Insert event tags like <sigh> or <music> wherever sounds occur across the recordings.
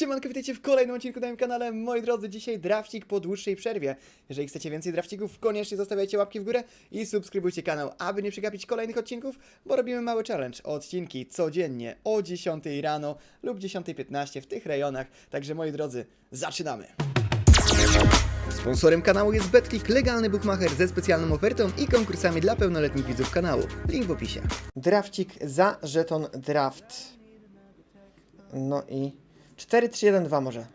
Siemanko, witajcie w kolejnym odcinku na moim kanale. Moi drodzy, dzisiaj drafcik po dłuższej przerwie. Jeżeli chcecie więcej drafcików, koniecznie zostawiajcie łapki w górę i subskrybujcie kanał, aby nie przegapić kolejnych odcinków, bo robimy mały challenge. Odcinki codziennie o 10 rano lub 10.15 w tych rejonach. Także moi drodzy, zaczynamy! Sponsorem kanału jest BetClick, legalny bookmacher ze specjalną ofertą i konkursami dla pełnoletnich widzów kanału. Link w opisie. Drafcik za żeton draft. No i 4-3-1-2 może.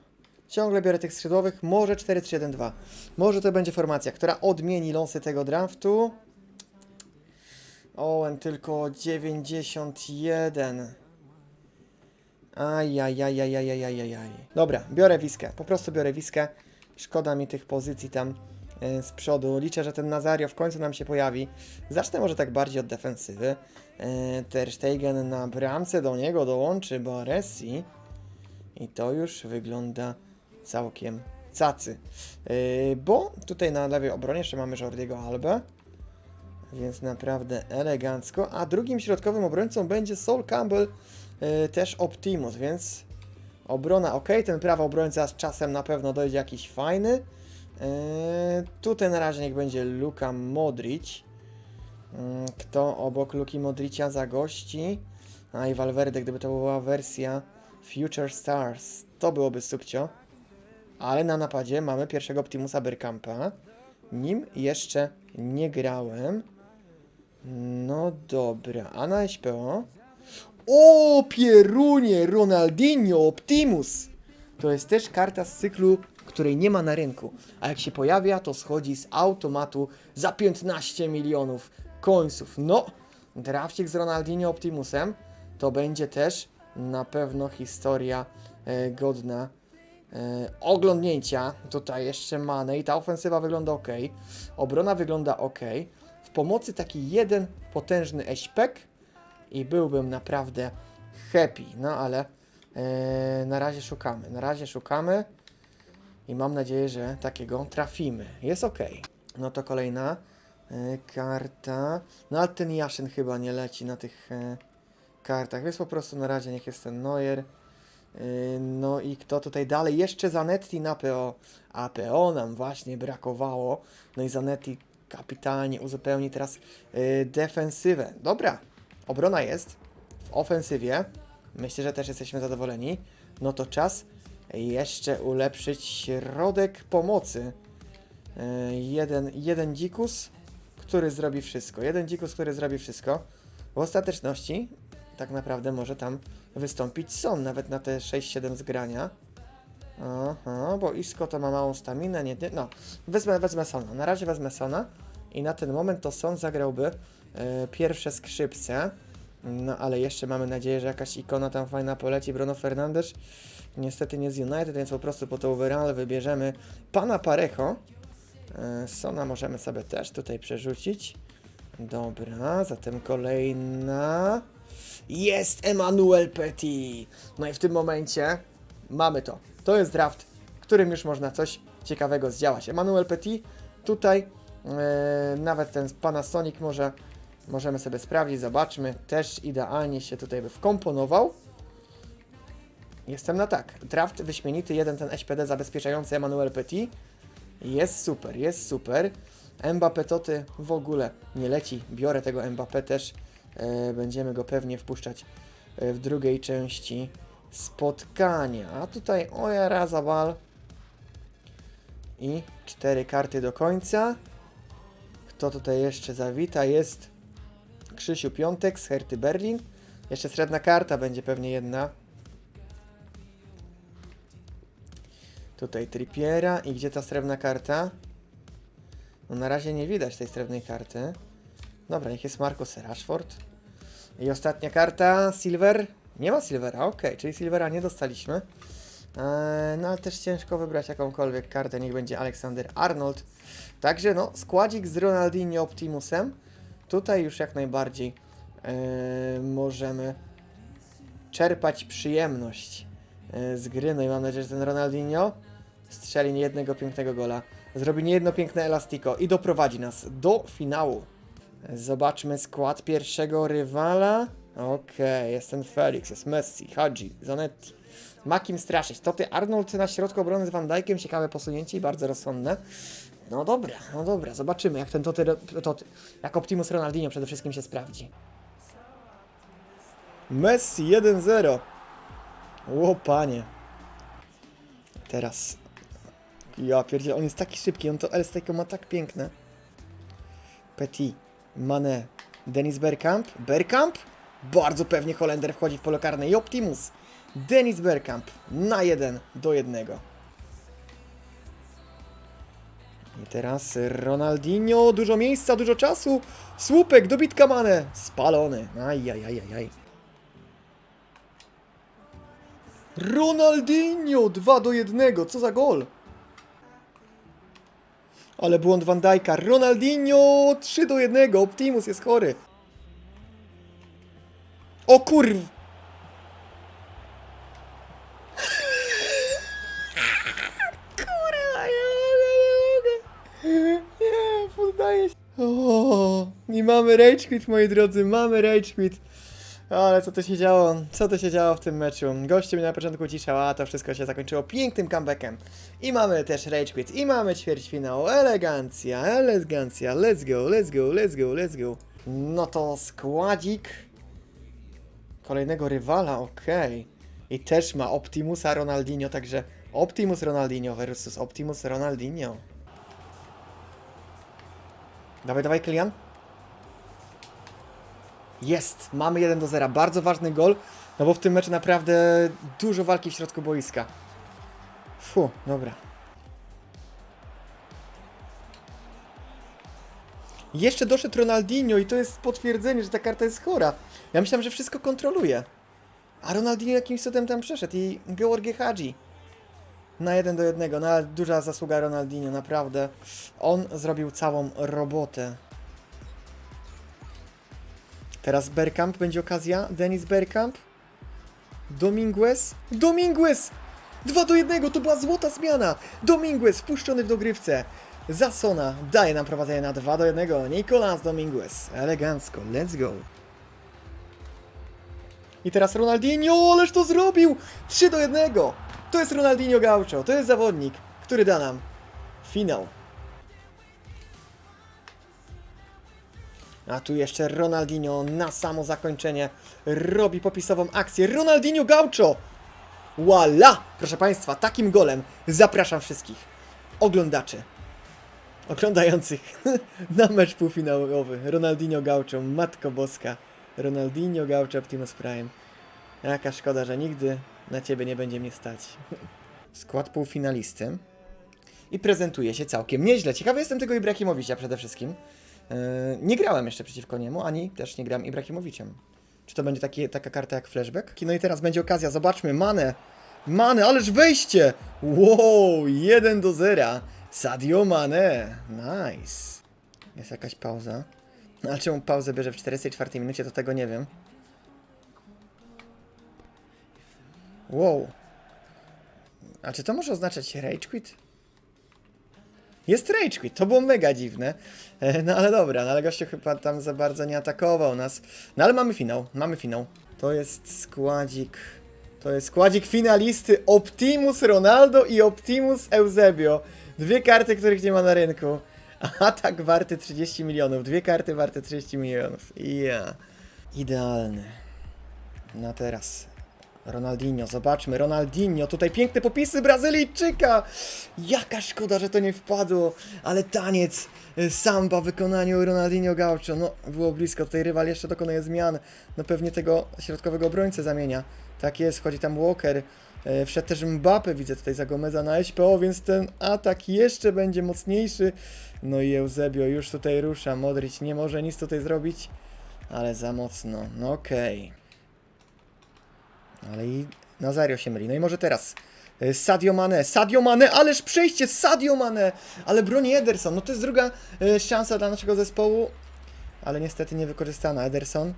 Ciągle biorę tych skrzydłowych, może 4-3-1-2. Może to będzie formacja, która odmieni losy tego draftu. Owen tylko 91. Ajajajajajajajajaj. Dobra, biorę wiskę. Po prostu biorę wiskę. Szkoda mi tych pozycji tam e, z przodu. Liczę, że ten Nazario w końcu nam się pojawi. Zacznę może tak bardziej od defensywy. E, Ter Stegen na bramce, do niego dołączy Baresi. I to już wygląda całkiem cacy. Yy, bo tutaj na lewej obronie jeszcze mamy Jordiego Albę. Więc naprawdę elegancko. A drugim środkowym obrońcą będzie Sol Campbell, yy, też Optimus, więc obrona ok. Ten prawy obrońca z czasem na pewno dojdzie jakiś fajny. Yy, tutaj na razie niech będzie Luka Modric. Kto obok Luki Modricia zagości? A i Valverde, gdyby to była wersja Future Stars, to byłoby subcio. Ale na napadzie mamy pierwszego Optimusa Bergkampa. Nim jeszcze nie grałem. No dobra, a na SPO? O, Pierunie, Ronaldinho, Optimus! To jest też karta z cyklu, której nie ma na rynku. A jak się pojawia, to schodzi z automatu za 15 milionów końców. No, drafcik z Ronaldinho Optimusem to będzie też na pewno historia e, godna e, oglądnięcia. Tutaj jeszcze Mane i ta ofensywa wygląda ok. Obrona wygląda ok. W pomocy taki jeden potężny eśpek i byłbym naprawdę happy. No ale e, na razie szukamy. Na razie szukamy i mam nadzieję, że takiego trafimy. Jest ok. No to kolejna karta. No ale ten Jaszyn chyba nie leci na tych kartach, więc po prostu na razie niech jest ten Neuer. Yy, No i kto tutaj dalej? Jeszcze Zanetti na PO. A PO nam właśnie brakowało. No i Zanetti kapitalnie uzupełni teraz yy, defensywę. Dobra, obrona jest. W ofensywie. Myślę, że też jesteśmy zadowoleni. No to czas jeszcze ulepszyć środek pomocy. Yy, jeden, jeden dzikus, który zrobi wszystko. Jeden dzikus, który zrobi wszystko. W ostateczności tak naprawdę może tam wystąpić Son, nawet na te 6-7 zgrania. Aha, bo Isco to ma małą staminę, nie, nie, no, wezmę, wezmę Sona, na razie wezmę Sona i na ten moment to Son zagrałby e, pierwsze skrzypce, no ale jeszcze mamy nadzieję, że jakaś ikona tam fajna poleci, Bruno Fernandes, niestety nie z United, więc po prostu po to overall wybierzemy pana Parejo, e, Sona możemy sobie też tutaj przerzucić, dobra, zatem kolejna... Jest Emmanuel Petit. No i w tym momencie mamy to. To jest draft, którym już można coś ciekawego zdziałać. Emmanuel Petit, tutaj e, nawet ten Panasonic może możemy sobie sprawdzić, zobaczmy. Też idealnie się tutaj by wkomponował. Jestem na tak. Draft wyśmienity, jeden ten SPD zabezpieczający Emmanuel Petit. Jest super, jest super. Mbappé Toty w ogóle nie leci. Biorę tego Mbappé też. E, będziemy go pewnie wpuszczać e, w drugiej części spotkania. A tutaj Oja Zabal i cztery karty do końca. Kto tutaj jeszcze zawita? Jest Krzysiu Piątek z Herty Berlin. Jeszcze srebrna karta będzie pewnie jedna. Tutaj Trippiera. I gdzie ta srebrna karta? No na razie nie widać tej srebrnej karty. Dobra, niech jest Marcus Rashford. I ostatnia karta, Silver. Nie ma Silvera, ok, czyli Silvera nie dostaliśmy. Eee, no ale też ciężko wybrać jakąkolwiek kartę, niech będzie Alexander Arnold. Także no, składzik z Ronaldinho Optimusem. Tutaj już jak najbardziej eee, możemy czerpać przyjemność eee, z gry. No i mam nadzieję, że ten Ronaldinho strzeli niejednego pięknego gola, zrobi niejedno piękne elastiko i doprowadzi nas do finału. Zobaczmy skład pierwszego rywala. Okej, jest ten Felix, jest Messi, Hadzi, Zanetti, Ma kim straszyć. To ty Arnold na środku obrony z Van Dijkiem, ciekawe posunięcie i bardzo rozsądne. No dobra, no dobra, zobaczymy jak ten Toty, Toty jak Optimus Ronaldinho przede wszystkim się sprawdzi. Messi 1-0. Ło panie. Teraz. Ja pierdzielę, on jest taki szybki, on to Elsteko ma tak piękne. Petit, Mane, Denis Bergkamp, Bergkamp? Bardzo pewnie Holender wchodzi w pole karne i Optimus. Denis Bergkamp na 1 do 1. I teraz Ronaldinho, dużo miejsca, dużo czasu. Słupek, dobitka Mane, spalony. Ajajajajaj. Ronaldinho 2 do 1, co za gol. Ale błąd Van Dijk'a. Ronaldinho 3 do 1. Optimus jest chory. O kurw! Kurwa, ja nie mogę. Nie, poddaję się. O, I mamy rage quit, moi drodzy, mamy rage quit. Ale co to się działo? Co to się działo w tym meczu? Goście mnie na początku ciszał, a to wszystko się zakończyło pięknym comebackiem. I mamy też Rage Quit, i mamy ćwierćfinał. Elegancja, elegancja. Let's go, let's go, let's go, let's go. No to składzik kolejnego rywala, okej. I też ma Optimusa Ronaldinho, także Optimus Ronaldinho versus Optimus Ronaldinho. Dawaj, dawaj, Kylian. Jest! Mamy 1 do 0. Bardzo ważny gol, no bo w tym meczu naprawdę dużo walki w środku boiska. Fu, dobra. Jeszcze doszedł Ronaldinho i to jest potwierdzenie, że ta karta jest chora. Ja myślałem, że wszystko kontroluje. A Ronaldinho jakimś cudem tam przeszedł i Georgie Hadzi. Na 1 do 1. No duża zasługa Ronaldinho, naprawdę. On zrobił całą robotę. Teraz Bergkamp, będzie okazja. Denis Bergkamp. Dominguez. Dominguez! 2 do 1, to była złota zmiana. Dominguez wpuszczony w dogrywce. Zasona daje nam prowadzenie na 2 do 1. Nicolas Dominguez. Elegancko, let's go. I teraz Ronaldinho, ależ to zrobił! 3 do 1. To jest Ronaldinho Gaucho, to jest zawodnik, który da nam finał. A tu jeszcze Ronaldinho na samo zakończenie robi popisową akcję. Ronaldinho Gaucho! Voila! Proszę Państwa, takim golem zapraszam wszystkich oglądaczy, oglądających <laughs> na mecz półfinałowy. Ronaldinho Gaucho, Matko Boska. Ronaldinho Gaucho Optimus Prime. Jaka szkoda, że nigdy na Ciebie nie będzie mnie stać. <laughs> Skład półfinalisty. I prezentuje się całkiem nieźle. Ciekawy jestem tego Ibrahimowicza przede wszystkim. Yy, nie grałem jeszcze przeciwko niemu, ani też nie gram Ibrahimowiciem. Czy to będzie taki, taka karta jak flashback? No i teraz będzie okazja, zobaczmy, Mane. Mane, ależ wejście! Wow, 1 do 0. Sadio Mane. Nice. Jest jakaś pauza. No, ale czemu pauzę bierze w 44 minucie, to tego nie wiem. Wow. A czy to może oznaczać rage quit? Jest rage quit, to było mega dziwne. E, No ale dobra, no ale gościu chyba tam za bardzo nie atakował nas. No ale mamy finał, mamy finał. To jest składzik. To jest składzik finalisty Optimus Ronaldo i Optimus Eusebio. Dwie karty, których nie ma na rynku. Atak warty 30 milionów. Dwie karty warte 30 milionów. Ja. Idealny. Na teraz. Ronaldinho, zobaczmy, Ronaldinho, tutaj piękne popisy Brazylijczyka! Jaka szkoda, że to nie wpadło, ale taniec y, samba w wykonaniu Ronaldinho Gaucho, no było blisko, tutaj rywal jeszcze dokonuje zmian, no pewnie tego środkowego obrońcę zamienia, tak jest, wchodzi tam Walker, y, wszedł też Mbappe, widzę tutaj za Gomeza na SPO, więc ten atak jeszcze będzie mocniejszy, no i Eusebio już tutaj rusza, Modric nie może nic tutaj zrobić, ale za mocno, no okej. Ale i Nazario się myli. No i może teraz y, Sadio Mane. Sadio Mane, ależ przejście Sadio Mane! Ale broni Ederson. No to jest druga y, szansa dla naszego zespołu. Ale niestety niewykorzystana. Ederson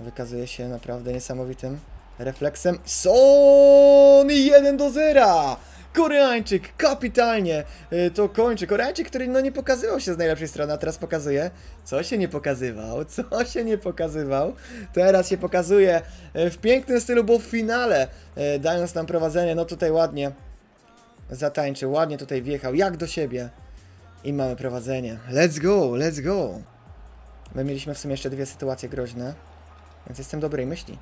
wykazuje się naprawdę niesamowitym refleksem. Son 1 do 0! Koreańczyk, kapitalnie y, to kończy. Koreańczyk, który no nie pokazywał się z najlepszej strony, a teraz pokazuje, co się nie pokazywał, <laughs> co się nie pokazywał. Teraz się pokazuje y, w pięknym stylu, bo w finale, y, dając nam prowadzenie, no tutaj ładnie zatańczył, ładnie tutaj wjechał, jak do siebie. I mamy prowadzenie. Let's go, let's go. My mieliśmy w sumie jeszcze dwie sytuacje groźne, więc jestem dobrej myśli.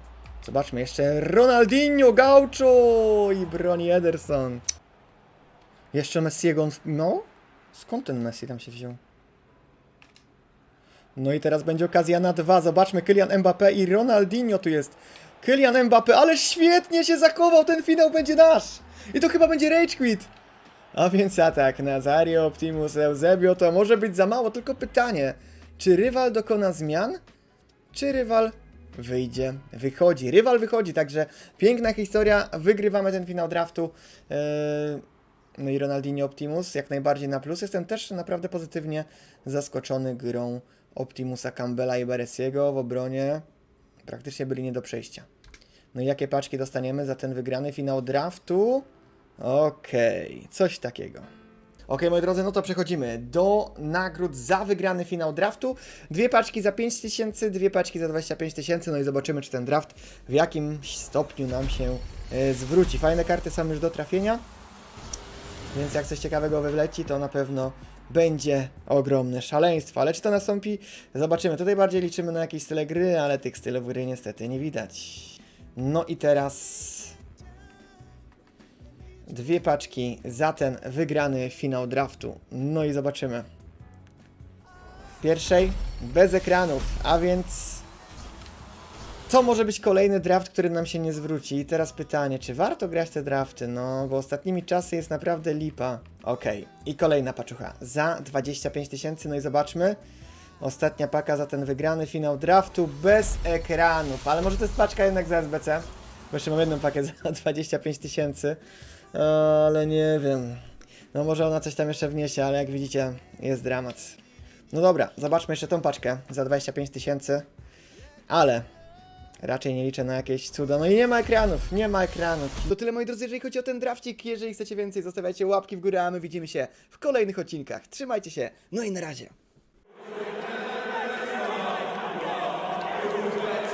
Zobaczmy jeszcze Ronaldinho, Gaucho i broni Ederson. Jeszcze Messiego on... No? Skąd ten Messi tam się wziął? No i teraz będzie okazja na dwa. Zobaczmy, Kylian Mbappé i Ronaldinho tu jest. Kylian Mbappé, ale świetnie się zachował, ten finał będzie nasz. I to chyba będzie Rage Quit. A więc atak Nazario, Optimus, Eusebio to może być za mało, tylko pytanie, czy rywal dokona zmian, czy rywal wyjdzie, wychodzi. Rywal wychodzi, także piękna historia, wygrywamy ten finał draftu. Eee, No i Ronaldinho Optimus jak najbardziej na plus. Jestem też naprawdę pozytywnie zaskoczony grą Optimusa Campbella i Beresiego w obronie. Praktycznie byli nie do przejścia. No i jakie paczki dostaniemy za ten wygrany finał draftu? Okej, coś takiego. Okej, moi drodzy, no to przechodzimy do nagród za wygrany finał draftu. Dwie paczki za 5000, dwie paczki za 25 tysięcy, no i zobaczymy, czy ten draft w jakimś stopniu nam się e, zwróci. Fajne karty są już do trafienia, więc jak coś ciekawego wyleci, to na pewno będzie ogromne szaleństwo. Ale czy to nastąpi? Zobaczymy. Tutaj bardziej liczymy na jakieś style gry, ale tych stylów gry niestety nie widać. No i teraz dwie paczki za ten wygrany finał draftu. No i zobaczymy. Pierwszej bez ekranów, a więc to może być kolejny draft, który nam się nie zwróci. I teraz pytanie, czy warto grać te drafty? No, bo ostatnimi czasy jest naprawdę lipa. Okej, i kolejna paczucha za 25 tysięcy, no i zobaczmy. Ostatnia paka za ten wygrany finał draftu bez ekranów, ale może to jest paczka jednak za SBC, bo jeszcze mam jedną pakę <laughs> za 25 tysięcy, ale nie wiem. No może ona coś tam jeszcze wniesie, ale jak widzicie jest dramat. No dobra, zobaczmy jeszcze tą paczkę za 25 tysięcy, ale raczej nie liczę na jakieś cuda. No i nie ma ekranów, nie ma ekranów. To tyle moi drodzy, jeżeli chodzi o ten drafcik. Jeżeli chcecie więcej, zostawiajcie łapki w górę, a my widzimy się w kolejnych odcinkach. Trzymajcie się, no i na razie.